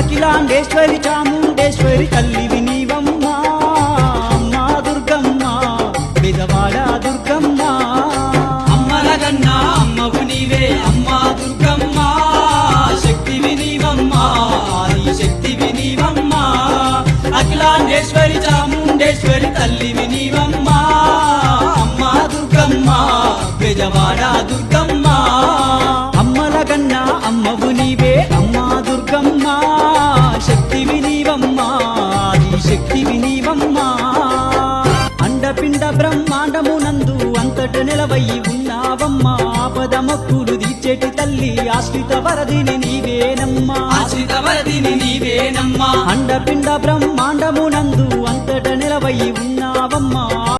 అఖిలాండేశ్వరి చాముండేశ్వరి తల్లివి నీవమ్మా అమ్మా దుర్గమ్మ పెదవాడ దుర్గమ్మ. అమ్మలగన్నా అమ్మవు నీవే అమ్మా దుర్గమ్మ. శక్తివి నీవమ్మా ఆది శక్తివి నీవమ్మా అఖిలాండేశ్వరి చాముండేశ్వరి తల్లివి నీవమ్మా అమ్మా దుర్గమ్మ బెజవాడ దుర్గమ్మ. బ్రహ్మాండమునందు అంతట నిలవయి ఉన్నావమ్మా. ఆపద మొక్కులు తీర్చేటి తల్లి ఆశ్రిత వరదిని నీవేనమ్మా. ఆశ్రిత వరదిని నీవేనమ్మా. అండపిండ బ్రహ్మాండమునందు అంతట నిలవయి ఉన్నావమ్మా.